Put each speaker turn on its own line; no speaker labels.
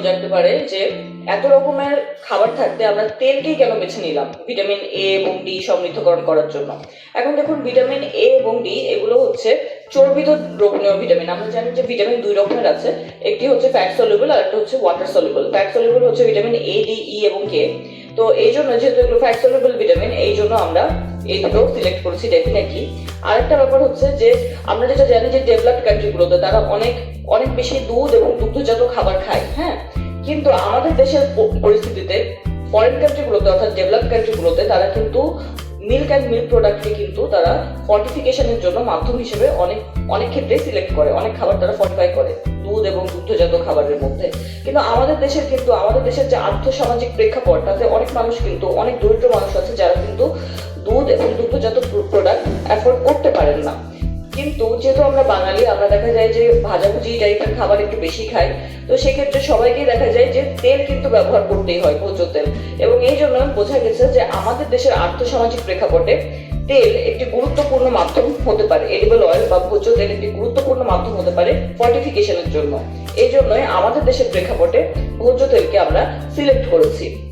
জানতে পারে যে এত রকমের খাবার থাকতে আমরা তেলকেই কেন বেছে নিলাম? ভিটামিন এ এবং ডি সমৃদ্ধকরণ করার জন্য। এখন দেখুন, ভিটামিন এ এবং ডি এগুলো হচ্ছে চর্বিত দ্রবণীয় ভিটামিন। আমরা জানি যে ভিটামিন দুই রকমের আছে। একটি হচ্ছে ফ্যাট সলিউবল আর একটা হচ্ছে ওয়াটার সলিউবল ফ্যাট সলিউবল হচ্ছে ভিটামিন এ ডি ই এবং কে তো এই জন্য যেহেতু এগুলো ফ্যাট সলিউবল ভিটামিন, এই জন্য আমরা এই দুটো সিলেক্ট করেছি ডেফিনেটলি আরেকটা ব্যাপার হচ্ছে যে, আমরা যেটা জানি যে ডেভেলপড কান্ট্রিগুলোতে তারা অনেক অনেক বেশি দুধ এবং দুগ্ধজাত খাবার খায় হ্যাঁ? কিন্তু আমাদের দেশের পরিস্থিতিতে ফরেন কান্ট্রিগুলোতে অর্থাৎ ডেভেলপ কান্ট্রিগুলোতে তারা কিন্তু মিল্ক অ্যান্ড মিল্ক প্রোডাক্টকে কিন্তু তারা ফর্টিফিকেশনের জন্য মাধ্যম হিসেবে অনেক অনেক ক্ষেত্রে সিলেক্ট করে, অনেক খাবার তারা ফর্টিফাই করে, দুধ এবং দুগ্ধজাত খাবারের মধ্যে। কিন্তু আমাদের দেশের কিন্তু, আমাদের দেশের যে আর্থসামাজিক প্রেক্ষাপট, তাতে অনেক মানুষ কিন্তু, অনেক দরিদ্র মানুষ আছে যারা কিন্তু দুধ এবং দুগ্ধজাত প্রোডাক্ট অ্যাফোর্ড করতে পারেন না। কিন্তু যেহেতু আমরা বাঙালি, আমরা দেখা যায় যে ভাজাভুজি টাইপের খাবার একটু বেশি খাই, তো সেক্ষেত্রে সবাইকেই দেখা যায় যে তেল কিন্তু ব্যবহার করতেই হয় ভোজ্য তেল। এবং এই জন্য বোঝা গেছে যে আমাদের দেশের আর্থসামাজিক প্রেক্ষাপটে তেল একটি গুরুত্বপূর্ণ মাধ্যম হতে পারে। এডিবল অয়েল বা ভোজ্য তেল একটি গুরুত্বপূর্ণ মাধ্যম হতে পারে ফর্টিফিকেশনের জন্য। এই জন্যই আমাদের দেশের প্রেক্ষাপটে ভোজ্য তেলকে আমরা সিলেক্ট করেছি।